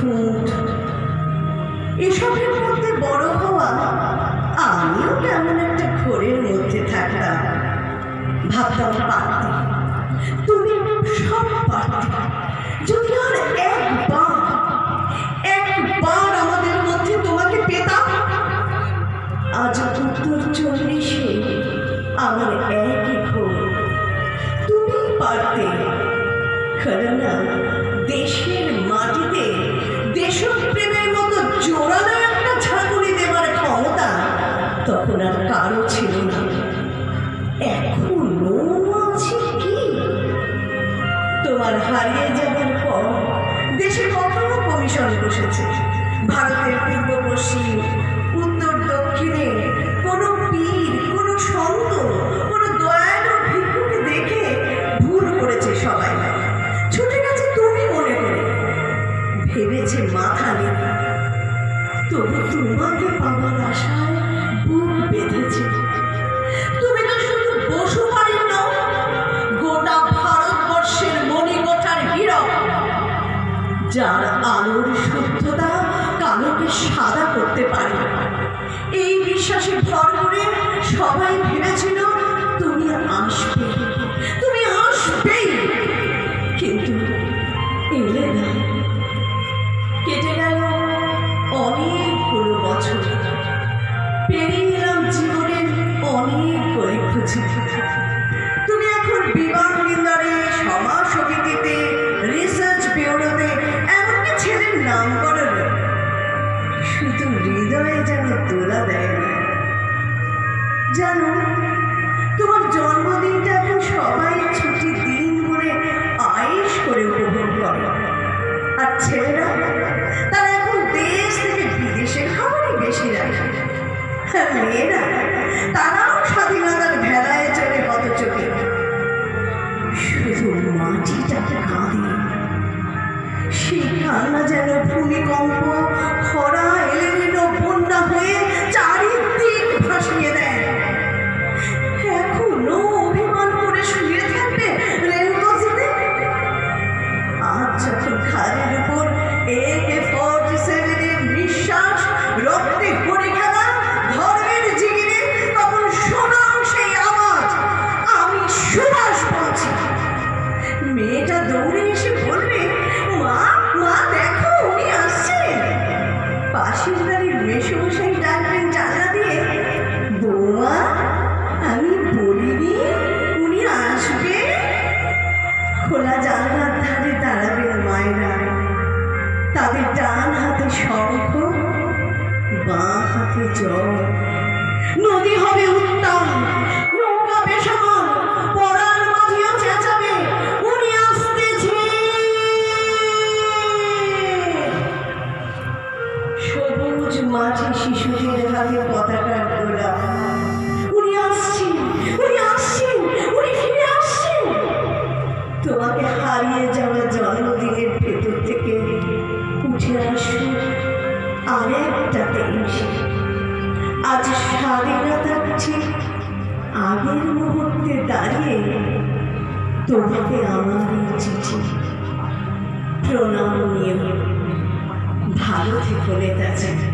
খুঁট। এসবের মধ্যে বড় হওয়া আমিও কেমন একটা ঘোরের মধ্যে থাকতাম ভাবতাম পারতে। তুমি সব পারতে। যদি কারণ দেশের মাটিতে দেশপ্রেমের মতো জোরালো একটা ঝাঁকুনি দেওয়ার ক্ষমতা তখন আর কারও ছিল না। এখনও আছে কি? তোমার হারিয়ে যাবার পর দেশে কত কমিশন বসেছে। ভারতের পূর্ব পশ্চিম যার আলোর শুদ্ধতা কালোকে সাদা করতে পারে। এই বিশ্বাসে ভর করে সবাই ভেবেছিল, তুমি আসবে, তুমি আসবেই। কিন্তু এলে না। কেটে গেল শুধু হৃদয়ে যেন তোলা দেয় না জানো তোমার জন্মদিনটা এখন সবাই ছুটির দিন বলে আয়েস করে উপভোগ করে আর ছেলেরা তারা এখন দেশ থেকে বিদেশের খবরই বেশি রাখে মেয়েরা তারাও স্বাধীনতার ভেলায় চলে কত চোখে শুধু মাটিটা কাঁদে সেই কান্না যেন ভূমিকম্প রক্তে ভরে খেলা ধর্মের জিগিরে, তখন শোনাও সেই আওয়াজ। আমি সুভাষ বলছি মেয়েটা দৌড়ে এসে বাঁ জল নদী হবে উত্তম নৌকা বেসামাল, পড়ার মাঝেও চেঁচাবে, উনি আসতেছে সবুজ মাঠে শিশুদের হাতে পতাকার গোলা উনি আসছেন উনি আসছেন, উনি ফিরে আসছেন। তোমাকে হারিয়ে যাওয়া জন্মদিনের আজ স্বাধীনতার ঠিক আগের মুহূর্তে দাঁড়িয়ে তোমাকে আমার এই চিঠি প্রণাম নিয়ে ভালো থেকো নেতাজি